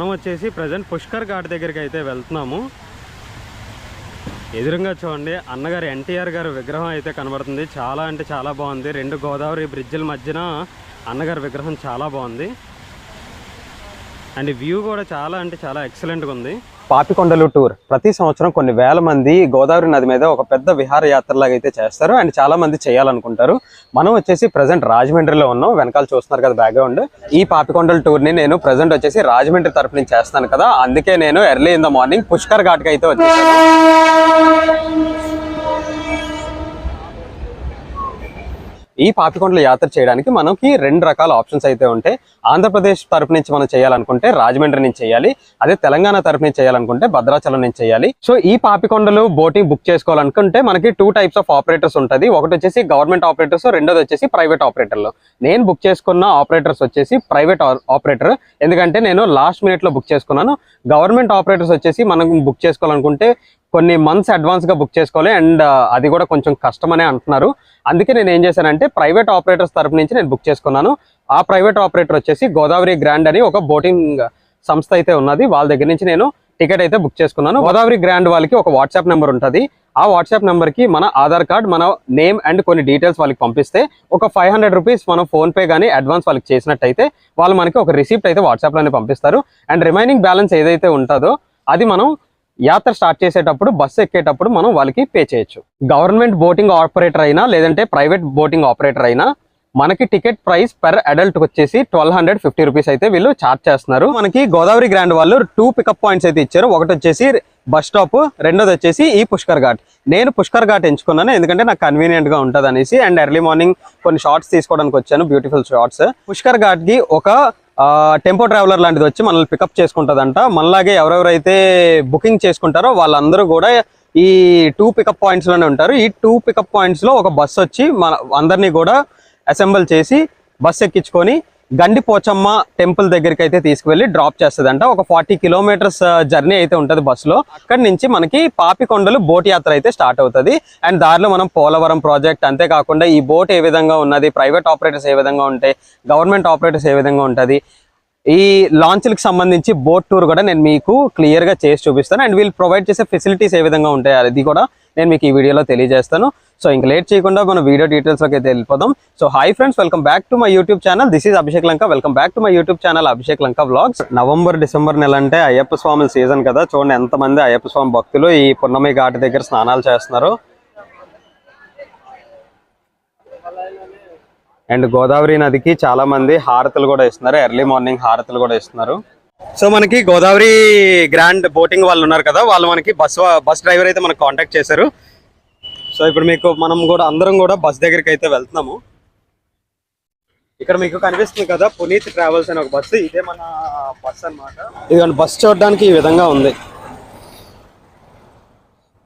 మనం వచ్చేసి ప్రజెంట్ పుష్కర్ ఘాట్ దగ్గరికి అయితే వెళ్తున్నాము. ఎదురుగా చూడండి అన్నగారు ఎన్టీఆర్ గారి విగ్రహం అయితే కనబడుతుంది. చాలా అంటే చాలా బాగుంది. రెండు గోదావరి బ్రిడ్జిల మధ్యన అన్నగారి విగ్రహం చాలా బాగుంది. అండ్ వ్యూ కూడా చాలా అంటే చాలా ఎక్సలెంట్గా ఉంది. పాపికొండలు టూర్ ప్రతి సంవత్సరం కొన్ని వేల మంది గోదావరి నది మీద ఒక పెద్ద విహారయాత్రలాగా అయితే చేస్తారు. అండ్ చాలా మంది చేయాలనుకుంటారు. మనం వచ్చేసి ప్రజెంట్ రాజమండ్రిలో ఉన్నాం. వెనకాల చూస్తున్నారు కదా బ్యాక్గ్రౌండ్ ఈ పాపికొండల టూర్ని నేను ప్రజెంట్ వచ్చేసి రాజమండ్రి తరపు నుంచి చేస్తాను కదా. అందుకే నేను early in the morning Pushkar ఘాట్కి అయితే వచ్చేసాను. ఈ పాపికొండల యాత్ర చేయడానికి మనకి రెండు రకాల ఆప్షన్స్ అయితే ఉంటాయి. ఆంధ్రప్రదేశ్ తరపు నుంచి మనం చేయాలనుకుంటే రాజమండ్రి నుంచి చేయాలి. అదే తెలంగాణ తరపు నుంచి చేయాలనుకుంటే భద్రాచలం నుంచి చేయాలి. సో ఈ పాపికొండలు బోటింగ్ బుక్ చేసుకోవాలనుకుంటే మనకి టూ టైప్స్ ఆఫ్ ఆపరేటర్స్ ఉంటుంది. ఒకటి వచ్చేసి గవర్నమెంట్ ఆపరేటర్స్ రెండోది వచ్చేసి ప్రైవేట్ ఆపరేటర్లు నేను బుక్ చేసుకున్న ఆపరేటర్స్ వచ్చేసి ప్రైవేట్ ఆపరేటర్ ఎందుకంటే నేను లాస్ట్ మినిట్లో బుక్ చేసుకున్నాను. గవర్నమెంట్ ఆపరేటర్స్ వచ్చేసి మనం బుక్ చేసుకోవాలనుకుంటే కొన్ని మంత్స్ అడ్వాన్స్గా బుక్ చేసుకోవాలి. అండ్ అది కూడా కొంచెం కష్టమనే అంటున్నారు. అందుకే నేను ఏం చేశానంటే ప్రైవేట్ ఆపరేటర్స్ తరపు నుంచి నేను బుక్ చేసుకున్నాను. ఆ ప్రైవేట్ ఆపరేటర్ వచ్చేసి గోదావరి గ్రాండ్ అని ఒక బోటింగ్ సంస్థ అయితే ఉన్నది. వాళ్ళ దగ్గర నుంచి నేను టికెట్ అయితే బుక్ చేసుకున్నాను. గోదావరి గ్రాండ్ వాళ్ళకి ఒక వాట్సాప్ నెంబర్ ఉంటుంది. ఆ వాట్సాప్ నెంబర్కి మన ఆధార్ కార్డ్ మన నేమ్ అండ్ కొన్ని డీటెయిల్స్ వాళ్ళకి పంపిస్తే ఒక ఫైవ్ హండ్రెడ్ రూపీస్ మనం ఫోన్ పే కానీ అడ్వాన్స్ వాళ్ళకి చేసినట్టయితే వాళ్ళు మనకి ఒక రిసిప్ట్ అయితే వాట్సాప్లోనే పంపిస్తారు. అండ్ రిమైనింగ్ బ్యాలెన్స్ ఏదైతే ఉంటుందో అది మనం యాత్ర స్టార్ట్ చేసేటప్పుడు బస్సు ఎక్కేటప్పుడు మనం వాళ్ళకి పే చేయొచ్చు. గవర్నమెంట్ బోటింగ్ ఆపరేటర్ అయినా లేదంటే ప్రైవేట్ బోటింగ్ ఆపరేటర్ అయినా మనకి టికెట్ ప్రైస్ పర్ అడల్ట్ వచ్చేసి ట్వెల్వ్ హండ్రెడ్ ఫిఫ్టీ రూపీస్ అయితే వీళ్ళు చార్జ్ చేస్తున్నారు. మనకి గోదావరి గ్రాండ్ వాళ్ళు టూ పికప్ పాయింట్స్ అయితే ఇచ్చారు. ఒకటి వచ్చేసి బస్ స్టాప్ రెండోది వచ్చేసి ఈ పుష్కర్ ఘాట్. నేను పుష్కర్ ఘాట్ ఎంచుకున్నాను ఎందుకంటే నాకు కన్వీనియంట్గా అనేసి అండ్ ఎర్లీ మార్నింగ్ కొన్ని షార్ట్స్ తీసుకోవడానికి వచ్చాను బ్యూటిఫుల్ షార్ట్స్. పుష్కర్ ఘాట్కి ఒక టెంపో ట్రావెలర్ లాంటిది వచ్చి మనల్ని పికప్ చేసుకుంటుందంట. మనలాగే ఎవరెవరైతే బుకింగ్ చేసుకుంటారో వాళ్ళందరూ కూడా ఈ టూ పికప్ పాయింట్స్లోనే ఉంటారు. ఈ టూ పికప్ పాయింట్స్లో ఒక బస్సు వచ్చి మన అందరినీ కూడా అసెంబుల్ చేసి బస్సు ఎక్కించుకొని గండి పోచమ్మ టెంపుల్ దగ్గరికి అయితే తీసుకువెళ్ళి డ్రాప్ చేస్తుందంట. ఒక ఫార్టీ కిలోమీటర్స్ జర్నీ అయితే ఉంటుంది బస్సులో. అక్కడి నుంచి మనకి పాపికొండలు బోట్ యాత్ర అయితే స్టార్ట్ అవుతుంది. అండ్ దారిలో మనం పోలవరం ప్రాజెక్ట్ అంతేకాకుండా ఈ బోట్ ఏ విధంగా ఉన్నది ప్రైవేట్ ఆపరేటర్స్ ఏ విధంగా ఉంటాయి గవర్నమెంట్ ఆపరేటర్స్ ఏ విధంగా ఉంటుంది ఈ లాంచ్లకు సంబంధించి బోట్ టూర్ కూడా నేను మీకు క్లియర్గా చేసి చూపిస్తాను. అండ్ వీళ్ళు ప్రొవైడ్ చేసే ఫెసిలిటీస్ ఏ విధంగా ఉంటాయి అది కూడా నేను మీకు ఈ వీడియోలో తెలియజేస్తాను. సో ఇంకా లేట్ చేయకుండా మనం వీడియో డీటెయిల్స్లోకి అయితే వెళ్ళిపోదాం. So hi friends welcome back to my YouTube channel this is Abhishek Lanka welcome back to my YouTube channel Abhishek Lanka vlogs November December నెల అంటే అయ్యప్ప స్వామి సీజన్ కదా. చూడండి ఎంతమంది అయ్యప్ప స్వామి భక్తులు ఈ పున్నమి ఘాట్ దగ్గర స్నానాలు చేస్తున్నారు. అండ్ గోదావరి నదికి చాలా మంది హారతులు కూడా ఇస్తున్నారు. ఎర్లీ మార్నింగ్ హారతులు కూడా ఇస్తున్నారు. సో మనకి గోదావరి గ్రాండ్ బోటింగ్ వాళ్ళు ఉన్నారు కదా. వాళ్ళు మనకి బస్ బస్ డ్రైవర్ అయితే మనకు కాంటాక్ట్ చేశారు. సో ఇప్పుడు మీకు మనం కూడా అందరం కూడా బస్ దగ్గరికి అయితే వెళ్తున్నాము. ఇక్కడ మీకు కనిపిస్తుంది కదా పునీత్ ట్రావెల్స్ అనే ఒక బస్సు. ఇదే మన బస్ అన్నమాట. ఇదిగో బస్ చూడడానికి ఈ విధంగా ఉంది.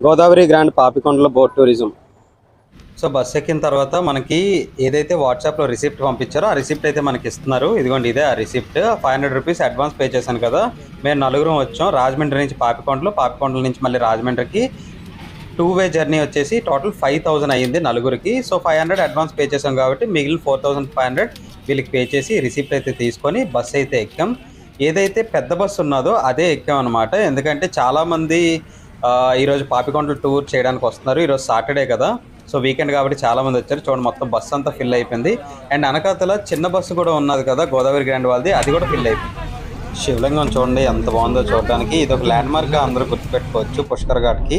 గోదావరి గ్రాండ్ పాపికొండల బోట్ టూరిజం. సో బస్ ఎక్కిన తర్వాత మనకి ఏదైతే వాట్సాప్లో రిసిప్ట్ పంపించారో ఆ రిసిప్ట్ అయితే మనకి ఇస్తున్నారు. ఇదిగోండి ఇదే ఆ receipt. Five hundred rupees advance pay చేశాను కదా. మేము నలుగురం వచ్చాం. రాజమండ్రి నుంచి పాపికొండలు పాపికొండల నుంచి మళ్ళీ రాజమండ్రికి. టూ వే జర్నీ వచ్చేసి టోటల్ ఫైవ్ థౌసండ్ అయ్యింది నలుగురికి. So five hundred advance pay చేసాం కాబట్టి మిగిలిన ఫోర్ థౌసండ్ ఫైవ్ హండ్రెడ్ వీళ్ళకి పే చేసి రిసిప్ట్ అయితే తీసుకొని బస్ అయితే ఎక్కాం. ఏదైతే పెద్ద బస్సు ఉన్నదో అదే ఎక్కాం అనమాట ఎందుకంటే చాలామంది ఈరోజు పాపికొండలు టూర్ చేయడానికి వస్తున్నారు. ఈరోజు సాటర్డే కదా. సో వీకెండ్ కాబట్టి చాలామంది వచ్చారు. చూడండి మొత్తం బస్సు అంతా ఫిల్ అయిపోయింది. అండ్ అనకాతల చిన్న బస్సు కూడా ఉన్నది కదా గోదావరి గ్రాండ్ వాళ్ళది అది కూడా ఫిల్ అయిపోయింది. శివలింగం చూడండి ఎంత బాగుందో చూడడానికి. ఇది ఒక ల్యాండ్ మార్క్ అందరూ గుర్తుపెట్టుకోవచ్చు పుష్కర్ ఘాట్కి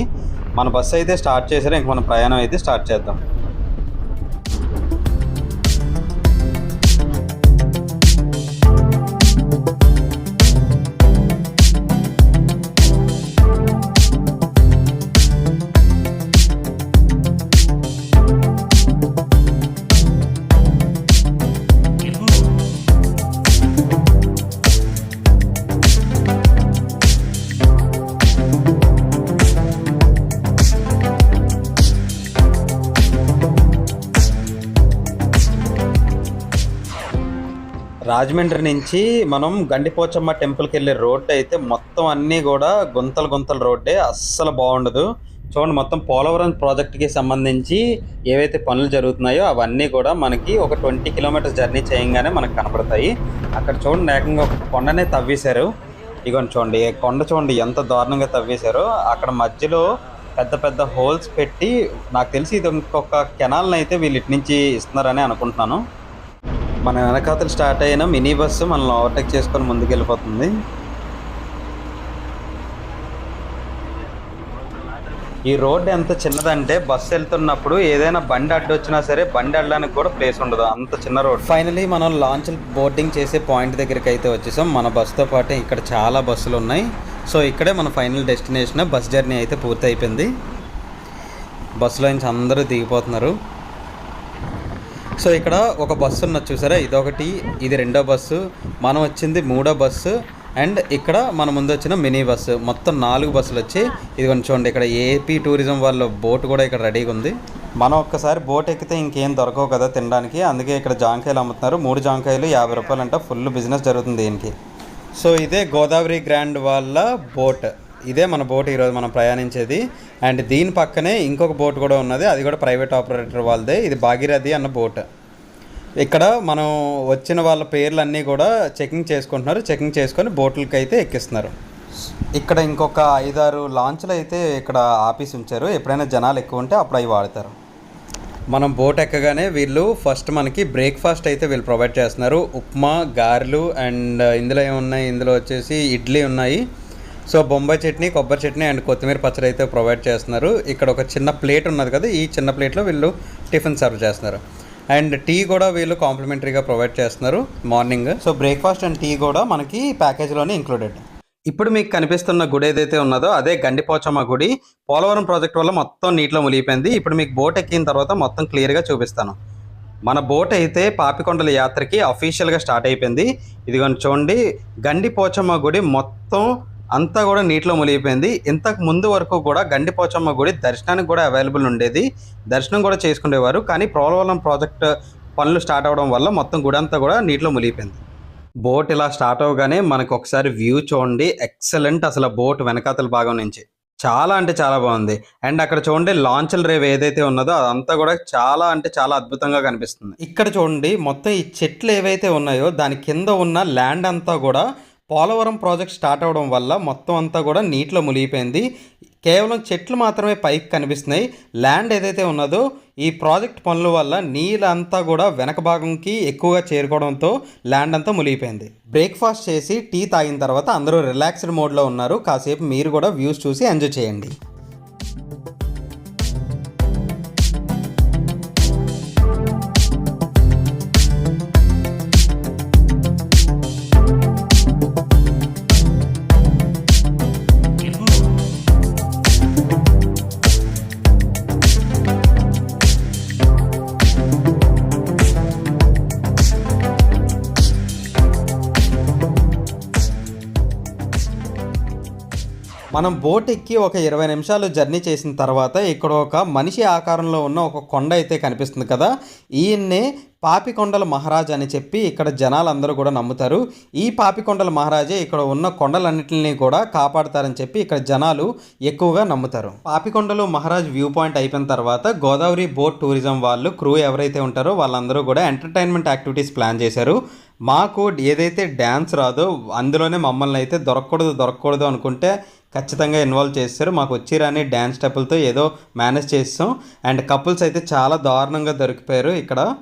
మన బస్సు అయితే స్టార్ట్ చేసారు ఇంక మన ప్రయాణం అయితే స్టార్ట్ చేద్దాం. రాజమండ్రి నుంచి మనం గండిపోచమ్మ టెంపుల్కి వెళ్ళే రోడ్డు అయితే మొత్తం అన్నీ కూడా గుంతలు గుంతలు రోడ్డే అస్సలు బాగుండదు. చూడండి మొత్తం పోలవరం ప్రాజెక్ట్కి సంబంధించి ఏవైతే పనులు జరుగుతున్నాయో అవన్నీ కూడా మనకి ఒక ట్వంటీ కిలోమీటర్స్ జర్నీ చేయంగానే మనకు కనపడతాయి. అక్కడ చూడండి ఏకంగా ఒక కొండనే తవ్వేశారు. ఇగోండి చూడండి కొండ చూడండి ఎంత దారుణంగా తవ్వేశారో. అక్కడ మధ్యలో పెద్ద పెద్ద హోల్స్ పెట్టి నాకు తెలిసి ఇది ఇంకొక కెనాల్ని అయితే వీళ్ళు ఇటు నుంచి ఇస్తున్నారని అనుకుంటున్నాను. మన వెనకాతలు స్టార్ట్ అయిన మినీ బస్సు మనల్ని ఓవర్టేక్ చేసుకొని ముందుకు వెళ్ళిపోతుంది ఈ రోడ్ ఎంత చిన్నదంటే బస్సు వెళ్తున్నప్పుడు ఏదైనా బండి అడ్డొచ్చినా సరే బండి వెళ్ళడానికి కూడా ప్లేస్ ఉండదు. అంత చిన్న రోడ్. ఫైనలీ మనం లాంచ్ బోర్డింగ్ చేసే పాయింట్ దగ్గరికి అయితే వచ్చేసాం. మన బస్సుతో పాటు ఇక్కడ చాలా బస్సులు ఉన్నాయి. సో ఇక్కడే మన ఫైనల్ డెస్టినేషన్ బస్ జర్నీ అయితే పూర్తి అయిపోయింది బస్సులో నుంచి అందరూ దిగిపోతున్నారు. సో ఇక్కడ ఒక బస్సు ఉన్నది చూసారా? ఇదొకటి ఇది రెండో బస్సు మనం వచ్చింది మూడో బస్సు అండ్ ఇక్కడ మన ముందు వచ్చిన మినీ బస్సు. మొత్తం నాలుగు బస్సులు వచ్చి ఇది కొంచెం చూడండి ఇక్కడ ఏపీ టూరిజం వాళ్ళ బోట్ కూడా ఇక్కడ రెడీగా ఉంది. మనం ఒక్కసారి బోట్ ఎక్కితే ఇంకేం దొరకవు కదా తినడానికి. అందుకే ఇక్కడ జాంకాయలు అమ్ముతున్నారు. మూడు జాంకాయలు యాభై రూపాయలు అంట ఫుల్ బిజినెస్ జరుగుతుంది దీనికి. సో ఇదే గోదావరి గ్రాండ్ వాళ్ళ బోట్. ఇదే మన బోట్ ఈరోజు మనం ప్రయాణించేది. అండ్ దీని పక్కనే ఇంకొక బోట్ కూడా ఉన్నది. అది కూడా ప్రైవేట్ ఆపరేటర్ వాళ్ళదే. ఇది భాగీరథి అన్న బోట్. ఇక్కడ మనం వచ్చిన వాళ్ళ పేర్లన్నీ కూడా చెకింగ్ చేసుకుంటున్నారు. చెకింగ్ చేసుకొని బోట్లకి అయితే ఎక్కిస్తున్నారు. ఇక్కడ ఇంకొక ఐదారు లాంచ్లు అయితే ఇక్కడ ఆఫీస్ ఉంచారు. ఎప్పుడైనా జనాలు ఎక్కువ ఉంటే అప్పుడు అవి వాడతారు. మనం బోట్ ఎక్కగానే వీళ్ళు ఫస్ట్ మనకి బ్రేక్ఫాస్ట్ అయితే వీళ్ళు ప్రొవైడ్ చేస్తున్నారు. ఉప్మా గారెలు అండ్ ఇందులో ఏమున్నాయి? ఇందులో వచ్చేసి ఇడ్లీ ఉన్నాయి. సో బొంబాయి చట్నీ కొబ్బరి చట్నీ అండ్ కొత్తిమీర పచ్చడి అయితే ప్రొవైడ్ చేస్తున్నారు. ఇక్కడ ఒక చిన్న ప్లేట్ ఉన్నది కదా ఈ చిన్న ప్లేట్లో వీళ్ళు టిఫిన్ సర్వ్ చేస్తున్నారు. అండ్ టీ కూడా వీళ్ళు కాంప్లిమెంటరీగా ప్రొవైడ్ చేస్తున్నారు morning. So breakfast and tea కూడా మనకి ప్యాకేజ్లోనే ఇంక్లూడెడ్. ఇప్పుడు మీకు కనిపిస్తున్న గుడి ఏదైతే ఉన్నదో అదే గండిపోచమ్మ గుడి. పోలవరం ప్రాజెక్ట్ వల్ల మొత్తం నీటిలో మునిగిపోయింది. ఇప్పుడు మీకు బోట్ ఎక్కిన తర్వాత మొత్తం క్లియర్గా చూపిస్తాను. మన బోట్ అయితే పాపికొండల యాత్రకి అఫీషియల్గా స్టార్ట్ అయిపోయింది. ఇదిగోండి చూడండి. గండిపోచమ్మ గుడి మొత్తం అంతా కూడా నీటిలో మునిగిపోయింది. ఇంతకు ముందు వరకు కూడా గండిపోచమ్మ గుడి దర్శనానికి కూడా అవైలబుల్ ఉండేది. దర్శనం కూడా చేసుకునేవారు. కానీ ప్రోలవలం ప్రాజెక్ట్ పనులు స్టార్ట్ అవడం వల్ల మొత్తం గుడి అంతా కూడా నీటిలో మునిగిపోయింది. బోట్ ఇలా స్టార్ట్ అవగానే మనకు ఒకసారి వ్యూ చూడండి. ఎక్సలెంట్ అసలు బోట్ వెనకాతల భాగం నుంచి. చాలా అంటే చాలా బాగుంది. అండ్ అక్కడ చూడండి లాంచల్ రేవ్ ఏదైతే ఉన్నదో అదంతా కూడా చాలా అంటే చాలా అద్భుతంగా కనిపిస్తుంది. ఇక్కడ చూడండి మొత్తం ఈ చెట్లు ఏవైతే ఉన్నాయో దాని కింద ఉన్న ల్యాండ్ అంతా కూడా పోలవరం ప్రాజెక్ట్ స్టార్ట్ అవడం వల్ల మొత్తం అంతా కూడా నీటిలో మునిగిపోయింది. కేవలం చెట్లు మాత్రమే పైకి కనిపిస్తున్నాయి. ల్యాండ్ ఏదైతే ఉన్నదో ఈ ప్రాజెక్ట్ పనుల వల్ల నీళ్ళంతా కూడా వెనక భాగంకి ఎక్కువగా చేరుకోవడంతో ల్యాండ్ అంతా మునిగిపోయింది. బ్రేక్ఫాస్ట్ చేసి టీ తాగిన తర్వాత అందరూ రిలాక్స్డ్ మోడ్లో ఉన్నారు. కాసేపు మీరు కూడా వ్యూస్ చూసి ఎంజాయ్ చేయండి. మనం బోట్ ఎక్కి ఒక ఇరవై నిమిషాలు జర్నీ చేసిన తర్వాత ఇక్కడ ఒక మనిషి ఆకారంలో ఉన్న ఒక కొండ అయితే కనిపిస్తుంది కదా. ఈయన్నే పాపికొండల మహారాజ్ అని చెప్పి ఇక్కడ జనాలందరూ కూడా నమ్ముతారు. ఈ పాపికొండల మహారాజే ఇక్కడ ఉన్న కొండలన్నింటినీ కూడా కాపాడతారని చెప్పి ఇక్కడ జనాలు ఎక్కువగా నమ్ముతారు. పాపికొండలు మహారాజ్ వ్యూ పాయింట్ అయిపోయిన తర్వాత గోదావరి బోట్ టూరిజం వాళ్ళు క్రూ ఎవరైతే ఉంటారో వాళ్ళందరూ కూడా ఎంటర్టైన్మెంట్ యాక్టివిటీస్ ప్లాన్ చేశారు. మాకు ఏదైతే డ్యాన్స్ రాదో అందులోనే మమ్మల్ని అయితే దొరకకూడదు దొరకకూడదు అనుకుంటే ఖచ్చితంగా ఇన్వాల్వ్ చేస్తారు. మాకు వచ్చి రాని డ్యాన్స్ స్టెప్పులతో ఏదో మేనేజ్ చేస్తాం. అండ్ కపుల్స్ అయితే చాలా దారుణంగా దొరికిపోయారు ఇక్కడ.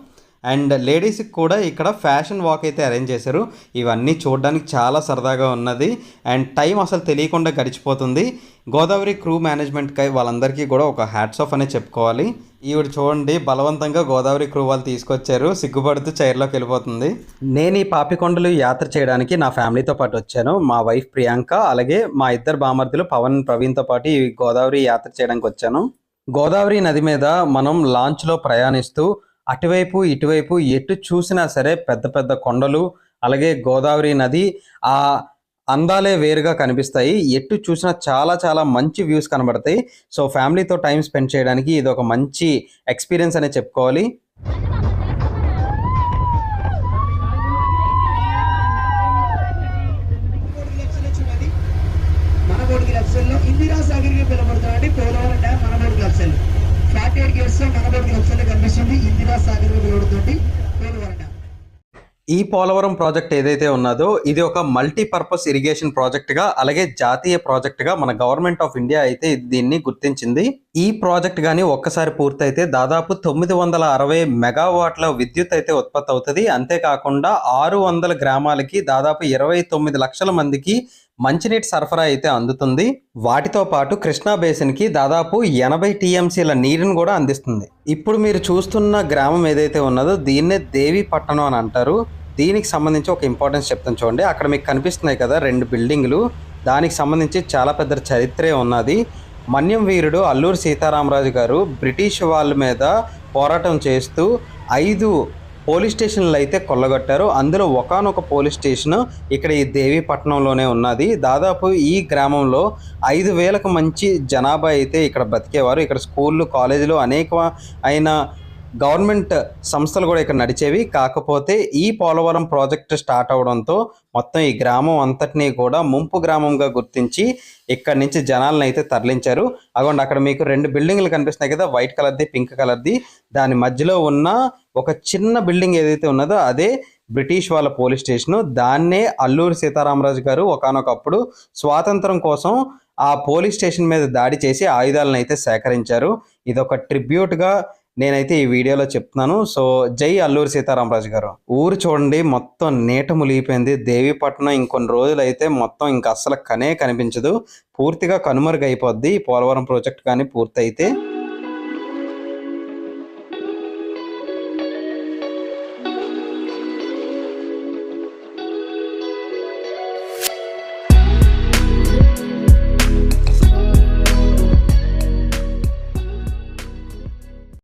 అండ్ లేడీస్కి కూడా ఇక్కడ ఫ్యాషన్ వాక్ అయితే అరేంజ్ చేశారు. ఇవన్నీ చూడడానికి చాలా సరదాగా ఉన్నది. అండ్ టైం అసలు తెలియకుండా గడిచిపోతుంది. గోదావరి క్రూ మేనేజ్మెంట్కి వాళ్ళందరికీ కూడా ఒక హ్యాట్స్ ఆఫ్ అనే చెప్పుకోవాలి. ఈవిడ చూడండి బలవంతంగా గోదావరి క్రూ వాళ్ళు తీసుకొచ్చారు. సిగ్గుపడుతూ చైర్లోకి వెళ్ళిపోతుంది. నేను ఈ పాపికొండలు యాత్ర చేయడానికి నా ఫ్యామిలీతో పాటు వచ్చాను. మా వైఫ్ ప్రియాంక అలాగే మా ఇద్దరు బామర్దులు పవన్ ప్రవీణ్తో పాటు ఈ గోదావరి యాత్ర చేయడానికి వచ్చాను. గోదావరి నది మీద మనం లాంచ్లో ప్రయాణిస్తూ అటువైపు ఇటువైపు ఎటు చూసినా సరే పెద్ద పెద్ద కొండలు అలాగే గోదావరి నది ఆ అందాలే వేరుగా కనిపిస్తాయి. ఎటు చూసినా చాలా చాలా మంచి వ్యూస్ కనబడతాయి. సో ఫ్యామిలీతో టైం స్పెండ్ చేయడానికి ఇది ఒక మంచి ఎక్స్పీరియన్స్ అనే చెప్పుకోవాలి. మన ఇందిరా సాగర్గా పిలబడుతున్నాడు పోలవరం డ్యామ్ మన బోర్డు ఫ్లాట్ ఎయిట్ గేట్స్లో మన కనిపిస్తుంది. ఈ పోలవరం ప్రాజెక్ట్ ఏదైతే ఉన్నదో ఇది ఒక మల్టీపర్పస్ ఇరిగేషన్ ప్రాజెక్ట్గా అలాగే జాతీయ ప్రాజెక్ట్గా మన గవర్నమెంట్ ఆఫ్ ఇండియా అయితే దీన్ని గుర్తించింది. ఈ ప్రాజెక్ట్ కానీ ఒక్కసారి పూర్తయితే దాదాపు తొమ్మిది వందల అరవై మెగావాట్ల విద్యుత్ అయితే ఉత్పత్తి అవుతుంది. అంతేకాకుండా ఆరు వందల గ్రామాలకి దాదాపు ఇరవై తొమ్మిది లక్షల మందికి మంచినీటి సరఫరా అయితే అందుతుంది. వాటితో పాటు కృష్ణా బేసిన్కి దాదాపు ఎనభై టీఎంసీల నీరుని కూడా అందిస్తుంది. ఇప్పుడు మీరు చూస్తున్న గ్రామం ఏదైతే ఉన్నదో దీన్నే దేవి పట్టణం అని అంటారు. దీనికి సంబంధించి ఒక ఇంపార్టెన్స్ చెప్తాను చూడండి. అక్కడ మీకు కనిపిస్తున్నాయి కదా రెండు బిల్డింగ్లు. దానికి సంబంధించి చాలా పెద్ద చరిత్రే ఉన్నది. మన్యం వీరుడు అల్లూరు సీతారామరాజు గారు బ్రిటిష్ వాళ్ళ మీద పోరాటం చేస్తూ ఐదు పోలీస్ స్టేషన్లు అయితే కొల్లగొట్టారు. అందులో ఒకానొక పోలీస్ స్టేషన్ ఇక్కడ ఈ దేవీపట్నంలోనే ఉన్నది. దాదాపు ఈ గ్రామంలో ఐదు వేలకు మంచి జనాభా అయితే ఇక్కడ బతికేవారు. ఇక్కడ స్కూళ్ళు కాలేజీలు అనేక అయిన గవర్నమెంట్ సంస్థలు కూడా ఇక్కడ నడిచేవి. కాకపోతే ఈ పోలవరం ప్రాజెక్ట్ స్టార్ట్ అవడంతో మొత్తం ఈ గ్రామం అంతటినీ కూడా ముంపు గ్రామంగా గుర్తించి ఇక్కడ నుంచి జనాలను అయితే తరలించారు. అగోండి అక్కడ మీకు రెండు బిల్డింగ్లు కనిపిస్తున్నాయి కదా వైట్ కలర్ది పింక్ కలర్ది. దాని మధ్యలో ఉన్న ఒక చిన్న బిల్డింగ్ ఏదైతే ఉన్నదో అదే బ్రిటిష్ వాళ్ళ పోలీస్ స్టేషన్. దాన్నే అల్లూరి సీతారామరాజు గారు ఒకానొకప్పుడు స్వాతంత్రం కోసం ఆ పోలీస్ స్టేషన్ మీద దాడి చేసి ఆయుధాలను అయితే సేకరించారు. ఇది ఒక ట్రిబ్యూట్గా నేనైతే ఈ వీడియోలో చెప్తున్నాను. సో జై అల్లూరి సీతారామరాజు గారు. ఊరు చూడండి మొత్తం నీట ములిగిపోయింది దేవీపట్నం ఇంకొన్ని రోజులు అయితే మొత్తం ఇంకా అస్సలు కనే కనిపించదు. పూర్తిగా కనుమరుగైపోద్ది. పోలవరం ప్రాజెక్ట్ కానీ పూర్తయితే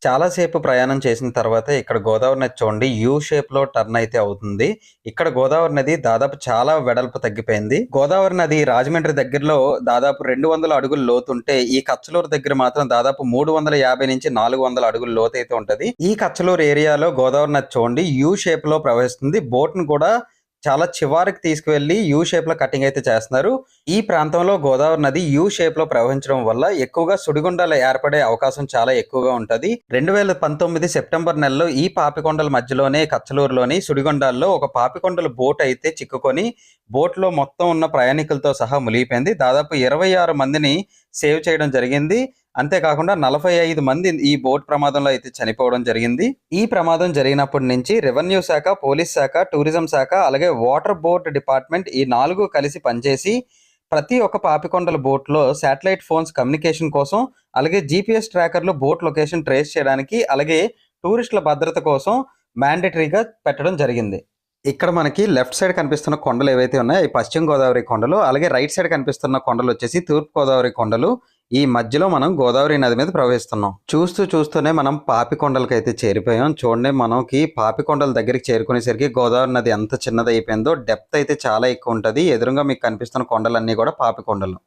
చాలాసేపు ప్రయాణం చేసిన తర్వాత ఇక్కడ గోదావరి నది చూడండి యూ షేప్లో టర్న్ అయితే అవుతుంది. ఇక్కడ గోదావరి నది దాదాపు చాలా వెడల్పు తగ్గిపోయింది. గోదావరి నది రాజమండ్రి దగ్గరలో దాదాపు రెండు వందల అడుగులు లోతుంటే ఈ కచ్చలూరు దగ్గర మాత్రం దాదాపు మూడు వందల యాభై నుంచి నాలుగు వందల అడుగులు లోతు అయితే ఉంటుంది. ఈ కచ్చలూరు ఏరియాలో గోదావరి నది చూడండి యూ షేప్లో ప్రవహిస్తుంది. బోట్ను కూడా చాలా చివరికి తీసుకువెళ్ళి యూ షేప్లో కటింగ్ అయితే చేస్తున్నారు. ఈ ప్రాంతంలో గోదావరి నది యూ షేప్లో ప్రవహించడం వల్ల ఎక్కువగా సుడిగుండాలు ఏర్పడే అవకాశం చాలా ఎక్కువగా ఉంటుంది. రెండు వేల పంతొమ్మిది సెప్టెంబర్ నెలలో ఈ పాపికొండల మధ్యలోనే కచ్చలూరులోని సుడిగుండాల్లో ఒక పాపికొండల బోట్ అయితే చిక్కుకొని బోట్లో మొత్తం ఉన్న ప్రయాణికులతో సహా మునిగిపోయింది. దాదాపు ఇరవై ఆరు మందిని సేవ్ చేయడం జరిగింది. అంతేకాకుండా నలభై ఐదు మంది ఈ బోట్ ప్రమాదంలో అయితే చనిపోవడం జరిగింది. ఈ ప్రమాదం జరిగినప్పటి నుంచి రెవెన్యూ శాఖ పోలీస్ శాఖ టూరిజం శాఖ అలాగే వాటర్ బోట్ డిపార్ట్మెంట్ ఈ నాలుగు కలిసి పనిచేసి ప్రతి ఒక్క పాపికొండల బోట్లో శాటిలైట్ ఫోన్స్ కమ్యూనికేషన్ కోసం అలాగే జీపీఎస్ ట్రాకర్లు బోట్ లొకేషన్ ట్రేస్ చేయడానికి అలాగే టూరిస్టుల భద్రత కోసం మ్యాండేటరీగా పెట్టడం జరిగింది. ఇక్కడ మనకి లెఫ్ట్ సైడ్ కనిపిస్తున్న కొండలు ఏవైతే ఉన్నాయో ఈ పశ్చిమ గోదావరి కొండలు అలాగే రైట్ సైడ్ కనిపిస్తున్న కొండలు వచ్చేసి తూర్పు గోదావరి కొండలు ఈ మధ్యలో మనం గోదావరి నది మీద ప్రవహిస్తున్నాం చూస్తూ చూస్తూనే మనం పాపికొండలకి అయితే చేరిపోయాం. చూడండి మనకి పాపికొండల దగ్గరికి చేరుకునేసరికి గోదావరి నది ఎంత చిన్నది అయిపోయిందో డెప్త్ అయితే చాలా ఎక్కువ ఉంటుంది. ఎదురుగా మీకు కనిపిస్తున్న కొండలన్నీ కూడా పాపికొండలు.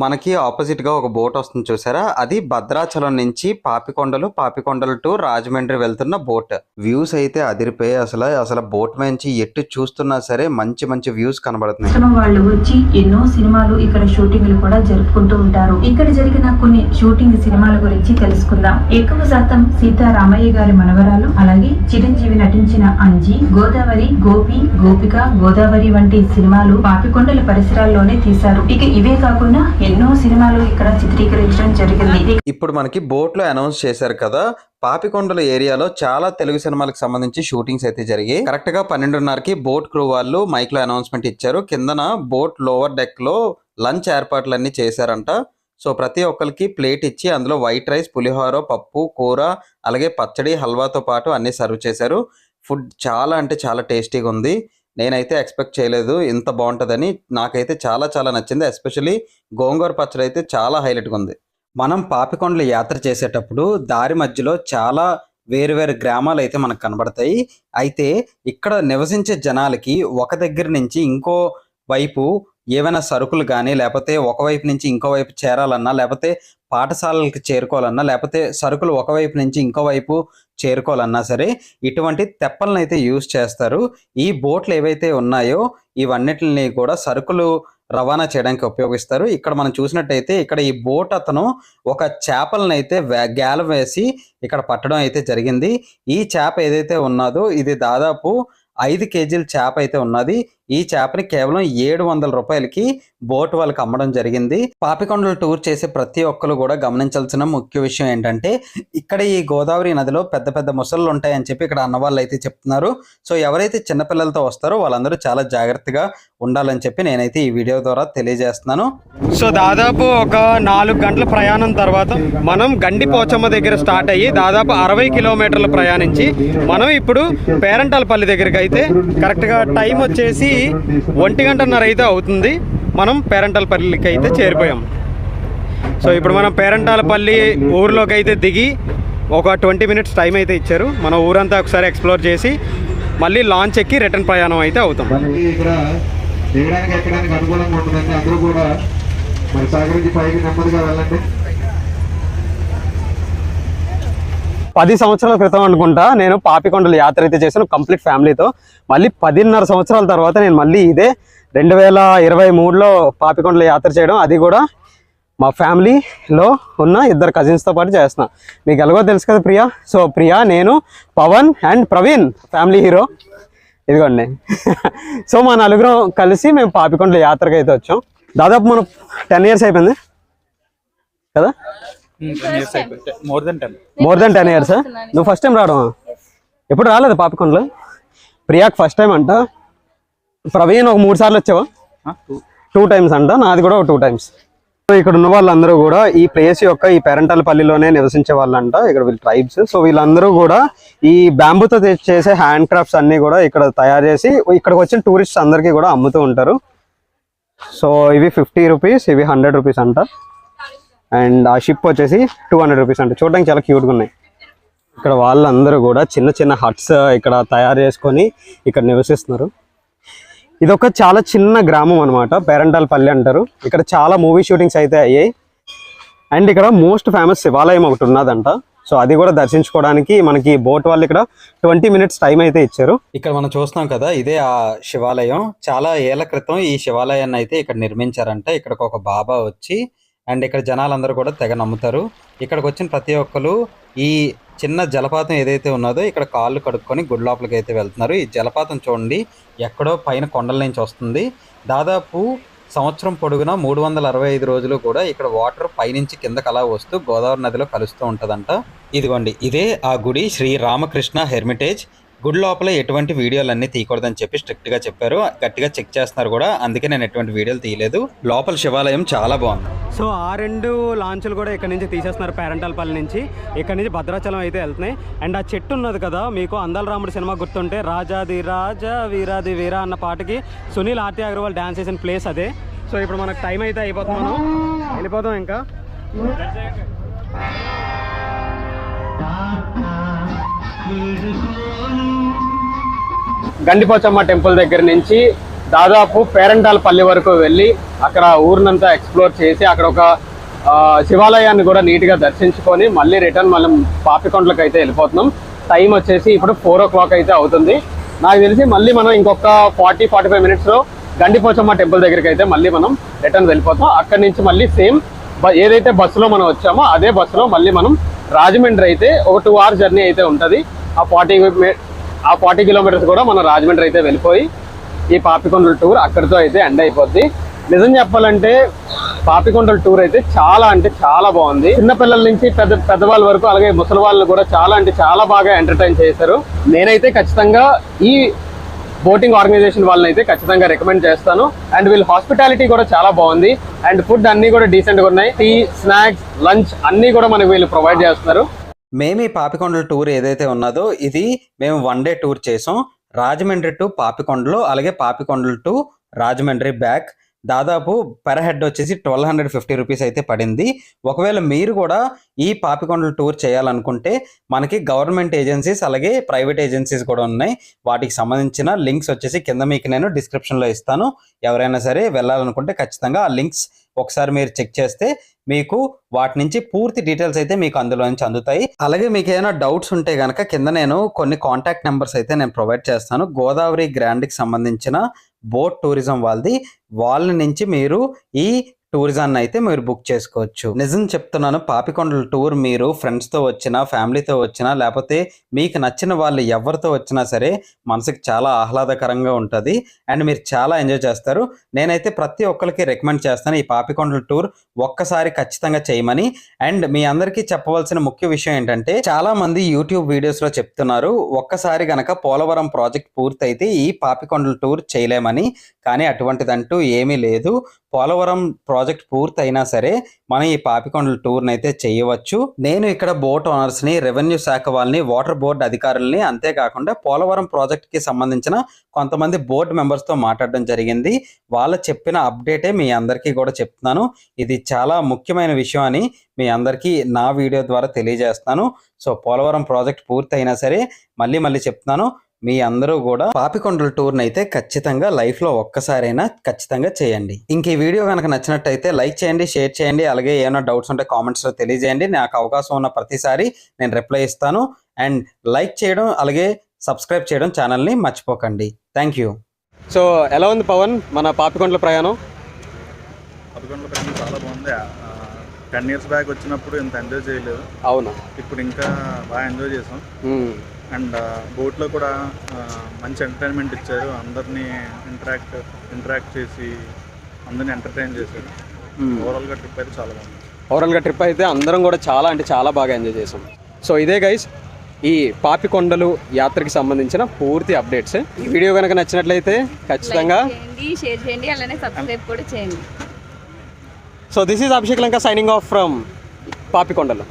మనకి ఆపోజిట్గా ఒక బోట్ వస్తుంది చూసారా? అది భద్రాచలం నుంచి పాపికొండలు పాపికొండలు టు రాజమండ్రి వెళ్తున్న బోట్ వ్యూస్ అయితే అదిరిపోయి అసలు. అసలు బోట్ నుంచి ఎటు చూస్తున్నా సరే మంచి మంచి వ్యూస్ కనబడుతున్నాయి. వాళ్ళు వచ్చి ఎన్నో సినిమాలు ఇక్కడ షూటింగ్లు కూడా జరుపుకుంటూ ఉంటారు. ఇక్కడ జరిగిన కొన్ని షూటింగ్ సినిమాల గురించి తెలుసుకుందాం. ఎక్కువ శాతం సీతారామయ్య గారి మనవరాలు అలాగే చిరంజీవి నటించిన అంజి గోదావరి గోపి గోపిక గోదావరి వంటి సినిమాలు పాపికొండల పరిసరాల్లోనే తీశారు. ఇక ఇవే కాకుండా ఎన్నో సినిమాలు ఇక్కడ చిత్రీకరించడం జరిగింది. ఇప్పుడు మనకి బోట్లో అనౌన్స్ చేశారు కదా పాపికొండల ఏరియాలో చాలా తెలుగు సినిమాలకు సంబంధించి షూటింగ్స్ అయితే జరిగాయి. కరెక్ట్గా పన్నెండున్నరకి బోట్ క్రూ వాళ్ళు మైక్లో అనౌన్స్మెంట్ ఇచ్చారు. కిందన బోట్ లోవర్ డెక్లో లంచ్ ఏర్పాట్లన్నీ చేశారంట. సో ప్రతి ఒక్కరికి ప్లేట్ ఇచ్చి అందులో వైట్ రైస్ పులిహోర పప్పు కూర అలాగే పచ్చడి హల్వాతో పాటు అన్ని సర్వ్ చేశారు. ఫుడ్ చాలా అంటే చాలా టేస్టీగా ఉంది. నేనైతే ఎక్స్పెక్ట్ చేయలేదు ఇంత బాగుంటుందని. నాకైతే చాలా చాలా నచ్చింది. ఎస్పెషలీ గోంగూర పచ్చడి అయితే చాలా హైలైట్గా ఉంది. మనం పాపికొండలు యాత్ర చేసేటప్పుడు దారి మధ్యలో చాలా వేరు వేరు గ్రామాలు అయితే మనకు కనబడతాయి. అయితే ఇక్కడ నివసించే జనాలకి ఒక దగ్గర నుంచి ఇంకో వైపు ఏవైనా సరుకులు కానీ లేకపోతే ఒకవైపు నుంచి ఇంకో వైపు చేరాలన్నా లేకపోతే పాఠశాలలకు చేరుకోవాలన్నా లేకపోతే సరుకులు ఒకవైపు నుంచి ఇంకో వైపు చేరుకోవాలన్నా సరే ఇటువంటి తెప్పలను అయితే యూజ్ చేస్తారు. ఈ బోట్లు ఏవైతే ఉన్నాయో ఇవన్నిటిని కూడా సరుకులు రవాణా చేయడానికి ఉపయోగిస్తారు. ఇక్కడ మనం చూసినట్టయితే ఇక్కడ ఈ బోట్ అతను ఒక చేపలను అయితే గ్యాల వేసి ఇక్కడ పట్టడం అయితే జరిగింది. ఈ చేప ఏదైతే ఉన్నదో ఇది దాదాపు ఐదు కేజీల చేప అయితే ఉన్నది. ఈ చేపని కేవలం ఏడు వందల రూపాయలకి బోట్ వాళ్ళకి అమ్మడం జరిగింది. పాపికొండలు టూర్ చేసే ప్రతి ఒక్కరు కూడా గమనించాల్సిన ముఖ్య విషయం ఏంటంటే ఇక్కడ ఈ గోదావరి నదిలో పెద్ద పెద్ద ముసళ్ళు ఉంటాయని చెప్పి ఇక్కడ అన్నవాళ్ళు అయితే చెప్తున్నారు. సో ఎవరైతే చిన్నపిల్లలతో వస్తారో వాళ్ళందరూ చాలా జాగ్రత్తగా ఉండాలని చెప్పి నేనైతే ఈ వీడియో ద్వారా తెలియజేస్తున్నాను. సో దాదాపు ఒక నాలుగు గంటల ప్రయాణం తర్వాత మనం గండి పోచమ్మ దగ్గర స్టార్ట్ అయ్యి దాదాపు అరవై కిలోమీటర్లు ప్రయాణించి మనం ఇప్పుడు పేరంటాలపల్లి దగ్గరికి అయితే కరెక్ట్గా టైం వచ్చేసి ఒంటి గంటన్నర అయితే అవుతుంది. మనం పేరంటాలపల్లికి అయితే చేరిపోయాం. సో ఇప్పుడు మనం పేరంటాలపల్లి ఊర్లోకి అయితే దిగి ఒక ట్వంటీ మినిట్స్ టైం అయితే ఇచ్చారు. మన ఊరంతా ఒకసారి ఎక్స్ప్లోర్ చేసి మళ్ళీ లాంచ్ ఎక్కి రిటర్న్ ప్రయాణం అయితే అవుతాం. దిగడానికి ఎక్కడానికి అనుకూలంగా ఉంటుందండి అందరూ కూడా మరి సహకరించి పైకి నెమ్మదిగా వెళ్ళండి. పది సంవత్సరాల క్రితం అనుకుంటా నేను పాపికొండల యాత్ర అయితే చేశాను కంప్లీట్ ఫ్యామిలీతో. మళ్ళీ పదిన్నర సంవత్సరాల తర్వాత నేను మళ్ళీ ఇదే రెండు వేల ఇరవై మూడులో పాపికొండల యాత్ర చేయడం. అది కూడా మా ఫ్యామిలీలో ఉన్న ఇద్దరు కజిన్స్తో పాటు చేస్తున్నా. మీకు ఎలాగో తెలుసు కదా ప్రియా? సో ప్రియా నేను Pavan and Praveen family hero. ఇదిగోండి. సో మా నలుగురం కలిసి మేము పాపికొండల యాత్రకి అయితే వచ్చాం. దాదాపు మనం టెన్ ఇయర్స్ అయిపోయింది కదా? More than ten more than ten years నువ్వు ఫస్ట్ టైం రావడం ఎప్పుడు రాలేదు పాపికొండలు? ప్రియాకి ఫస్ట్ టైం అంట. ప్రవీణ్ ఒక మూడు సార్లు వచ్చావా? టూ టైమ్స్ అంట. నాది కూడా ఒక టూ టైమ్స్ సో ఇక్కడ ఉన్న వాళ్ళందరూ కూడా ఈ ప్లేస్ యొక్క ఈ పల్లిలోనే నివసించే వాళ్ళంట. ఇక్కడ వీళ్ళు ట్రైబ్స్ సో వీళ్ళందరూ కూడా ఈ బ్యాంబూతో చేసే హ్యాండ్ క్రాఫ్ట్స్ అన్ని కూడా ఇక్కడ తయారు చేసి ఇక్కడికి వచ్చిన టూరిస్ట్ అందరికీ కూడా అమ్ముతూ ఉంటారు. సో ఇవి ఫిఫ్టీ రూపీస్ ఇవి హండ్రెడ్ రూపీస్ అంట. అండ్ ఆ షిప్ వచ్చేసి టూ హండ్రెడ్ రూపీస్ అంటే. చూడడానికి చాలా క్యూట్గా ఉన్నాయి. ఇక్కడ వాళ్ళందరూ కూడా చిన్న చిన్న హట్స్ ఇక్కడ తయారు చేసుకొని ఇక్కడ నివసిస్తున్నారు. ఇది ఒక చాలా చిన్న గ్రామం అనమాట పేరంటాల పల్లె అంటారు. ఇక్కడ చాలా మూవీ షూటింగ్స్ అయితే అయ్యాయి. అండ్ ఇక్కడ మోస్ట్ ఫేమస్ శివాలయం ఒకటి ఉన్నదంట. సో అది కూడా దర్శించుకోవడానికి మనకి బోట్ వాళ్ళు ఇక్కడ ట్వంటీ మినిట్స్ టైం అయితే ఇచ్చారు. ఇక్కడ మనం చూస్తున్నాం కదా ఇదే ఆ శివాలయం. చాలా ఏళ్ళ క్రితం ఈ శివాలయాన్ని అయితే ఇక్కడ నిర్మించారంట. ఇక్కడికి ఒక బాబా వచ్చి అండ్ ఇక్కడ జనాలందరూ కూడా తెగ నమ్ముతారు. ఇక్కడికి వచ్చిన ప్రతి ఒక్కరు ఈ చిన్న జలపాతం ఏదైతే ఉన్నదో ఇక్కడ కాళ్ళు కడుక్కొని గుడి లోపలికి అయితే వెళ్తున్నారు. ఈ జలపాతం చూడండి ఎక్కడో పైన కొండల నుంచి వస్తుంది. దాదాపు సంవత్సరం పొడుగునా మూడు వందల అరవై ఐదు రోజులు కూడా ఇక్కడ వాటర్ పైనుంచి కింద అలా వస్తూ గోదావరి నదిలో కలుస్తూ ఉంటుందంట. ఇదిగోండి ఇదే ఆ గుడి శ్రీ రామకృష్ణ హెర్మిటేజ్ గుడి లోపల ఎటువంటి వీడియోలన్నీ తీయకూడదని చెప్పి స్ట్రిక్ట్గా చెప్పారు. గట్టిగా చెక్ చేస్తున్నారు కూడా. అందుకే నేను ఎటువంటి వీడియోలు తీయలేదు. లోపల శివాలయం చాలా బాగుంది. సో ఆ రెండు లాంచ్లు కూడా ఇక్కడ నుంచి తీసేస్తున్నారు పేరంటాలపల్లి నుంచి. ఇక్కడ నుంచి భద్రాచలం అయితే వెళ్తున్నాయి. అండ్ ఆ చెట్టు ఉన్నది కదా మీకు అందాల రాముడు సినిమా గుర్తుంటే రాజాది రాజా వీరాది వీరా అన్న పాటకి సునీల్ ఆర్తి అగర్వాల్ డాన్స్ చేసిన ప్లేస్ అదే. సో ఇప్పుడు మనకు టైం అయితే అయిపోతుంది మనం. వెళ్ళిపోతాం ఇంకా. గండిపోచమ్మ టెంపుల్ దగ్గర నుంచి దాదాపు పేరంటాల పల్లి వరకు వెళ్ళి అక్కడ ఊరినంతా ఎక్స్ప్లోర్ చేసి అక్కడ ఒక శివాలయాన్ని కూడా నీట్గా దర్శించుకొని మళ్ళీ రిటర్న్ మనం పాపికొండలకు అయితే వెళ్ళిపోతున్నాం. టైం వచ్చేసి ఇప్పుడు ఫోర్ ఓ క్లాక్ అయితే అవుతుంది. నాకు తెలిసి మళ్ళీ మనం ఇంకొక ఫార్టీ ఫార్టీ ఫైవ్ మినిట్స్లో గండిపోచమ్మ టెంపుల్ దగ్గరికి అయితే మళ్ళీ మనం రిటర్న్ వెళ్ళిపోతాం. అక్కడి నుంచి మళ్ళీ సేమ్ ఏదైతే బస్సులో మనం వచ్చామో అదే బస్సులో మళ్ళీ మనం రాజమండ్రి అయితే ఒక టూ అవర్ జర్నీ అయితే ఉంటుంది. ఆ ఫార్టీ ఆ ఫార్టీ కిలోమీటర్స్ కూడా మన రాజమండ్రి అయితే వెళ్ళిపోయి ఈ పాపికొండల టూర్ అక్కడితో అయితే ఎండ్ అయిపోద్ది. నిజం చెప్పాలంటే పాపికొండల టూర్ అయితే చాలా అంటే చాలా బాగుంది. చిన్నపిల్లల నుంచి పెద్ద పెద్దవాళ్ళ వరకు అలాగే ముసలి వాళ్ళు కూడా చాలా అంటే చాలా బాగా ఎంటర్టైన్ చేశారు. నేనైతే ఖచ్చితంగా ఈ బోటింగ్ ఆర్గనైజేషన్ వాళ్ళని అయితే ఖచ్చితంగా రికమెండ్ చేస్తాను. అండ్ వీళ్ళ హాస్పిటాలిటీ కూడా చాలా బాగుంది. అండ్ ఫుడ్ అన్నీ కూడా డీసెంట్గా ఉన్నాయి. టీ స్నాక్స్ లంచ్ అన్నీ కూడా మనకు వీళ్ళు ప్రొవైడ్ చేస్తున్నారు. మేము ఈ పాపికొండల టూర్ ఏదైతే ఉన్నదో ఇది మేము వన్ డే టూర్ చేసాం. రాజమండ్రి టు పాపికొండలు అలాగే పాపికొండలు టు రాజమండ్రి బ్యాక్ దాదాపు పెర్ హెడ్ వచ్చేసి ట్వెల్వ్ హండ్రెడ్ ఫిఫ్టీ రూపీస్ అయితే పడింది. ఒకవేళ మీరు కూడా ఈ పాపికొండల టూర్ చేయాలనుకుంటే మనకి గవర్నమెంట్ ఏజెన్సీస్ అలాగే ప్రైవేట్ ఏజెన్సీస్ కూడా ఉన్నాయి. వాటికి సంబంధించిన లింక్స్ వచ్చేసి కింద మీకు నేను డిస్క్రిప్షన్లో ఇస్తాను. ఎవరైనా సరే వెళ్ళాలనుకుంటే ఖచ్చితంగా ఆ లింక్స్ ఒకసారి మీరు చెక్ చేస్తే మీకు వాటి నుంచి పూర్తి డీటెయిల్స్ అయితే మీకు అందులో నుంచి అందుతాయి. అలాగే మీకు ఏమైనా డౌట్స్ ఉంటే కనుక కింద నేను కొన్ని కాంటాక్ట్ నెంబర్స్ అయితే నేను ప్రొవైడ్ చేస్తాను. గోదావరి గ్రాండ్కి సంబంధించిన బోట్ టూరిజం వాళ్ళది. వాళ్ళ నుంచి మీరు ఈ టూరిజాన్ని అయితే మీరు బుక్ చేసుకోవచ్చు. నిజం చెప్తున్నాను పాపికొండల టూర్ మీరు ఫ్రెండ్స్తో వచ్చినా ఫ్యామిలీతో వచ్చినా లేకపోతే మీకు నచ్చిన వాళ్ళు ఎవరితో వచ్చినా సరే మనసుకి చాలా ఆహ్లాదకరంగా ఉంటుంది. అండ్ మీరు చాలా ఎంజాయ్ చేస్తారు. నేనైతే ప్రతి ఒక్కరికి రికమెండ్ చేస్తాను ఈ పాపికొండల టూర్ ఒక్కసారి ఖచ్చితంగా చేయమని. అండ్ మీ అందరికీ చెప్పవలసిన ముఖ్య విషయం ఏంటంటే చాలా మంది యూట్యూబ్ వీడియోస్లో చెప్తున్నారు ఒక్కసారి గనక పోలవరం ప్రాజెక్ట్ పూర్తయితే ఈ పాపికొండల టూర్ చేయలేమని. కానీ అటువంటిదంటూ ఏమీ లేదు. పోలవరం ప్రాజెక్ట్ ప్రాజెక్ట్ పూర్తయినా సరే మనం ఈ పాపికొండల టూర్ని అయితే చేయవచ్చు. నేను ఇక్కడ బోట్ ఓనర్స్ని రెవెన్యూ శాఖ వాళ్ళని వాటర్ బోర్డు అధికారుల్ని అంతేకాకుండా పోలవరం ప్రాజెక్ట్కి సంబంధించిన కొంతమంది బోర్డు మెంబర్స్తో మాట్లాడడం జరిగింది. వాళ్ళ చెప్పిన అప్డేటే మీ అందరికీ కూడా చెప్తున్నాను. ఇది చాలా ముఖ్యమైన విషయం అని మీ అందరికీ నా వీడియో ద్వారా తెలియజేస్తాను. సో పోలవరం ప్రాజెక్ట్ పూర్తయినా సరే మళ్ళీ మళ్ళీ చెప్తున్నాను. మీ అందరూ కూడా పాపికొండల టూర్ని అయితే ఖచ్చితంగా లైఫ్లో ఒక్కసారైనా ఖచ్చితంగా చేయండి. ఇంక ఈ వీడియో కనుక నచ్చినట్టయితే లైక్ చేయండి షేర్ చేయండి అలాగే ఏమైనా డౌట్స్ ఉంటే కామెంట్స్లో తెలియజేయండి. నాకు అవకాశం ఉన్న ప్రతిసారి నేను రిప్లై ఇస్తాను. అండ్ లైక్ చేయడం అలాగే సబ్స్క్రైబ్ చేయడం ఛానల్ని మర్చిపోకండి. థ్యాంక్ యూ సో ఎలా ఉంది పవన్? మన పాపికొండల ప్రయాణం? పదకొండుల ప్రయాణం చాలా బాగుంది. టెన్ ఇయర్స్ బ్యాక్ వచ్చినప్పుడు ఇంత ఎంజాయ్ చేయలేదు. అవును? ఇప్పుడు ఇంకా బాగా ఎంజాయ్ చేసాం. అండ్ బోట్లో కూడా మంచి ఎంటర్టైన్మెంట్ ఇచ్చారు. అందరినీ ఇంటరాక్ట్ ఇంటరాక్ట్ చేసి అందరినీ ఎంటర్టైన్ చేశారు. ఓవరాల్గా ట్రిప్ అయితే చాలా బాగుంది. ఓవరాల్గా ట్రిప్ అయితే అందరం కూడా చాలా అంటే చాలా బాగా ఎంజాయ్ చేసాం. సో ఇదే గైస్ ఈ పాపికొండలు యాత్రకి సంబంధించిన పూర్తి అప్డేట్స్. ఈ వీడియో కనుక నచ్చినట్లయితే ఖచ్చితంగా లైక్ చేయండి షేర్ చేయండి అలానే సబ్స్క్రైబ్ కూడా చేయండి. So this is Abhishek Lanka signing off from Papikondalu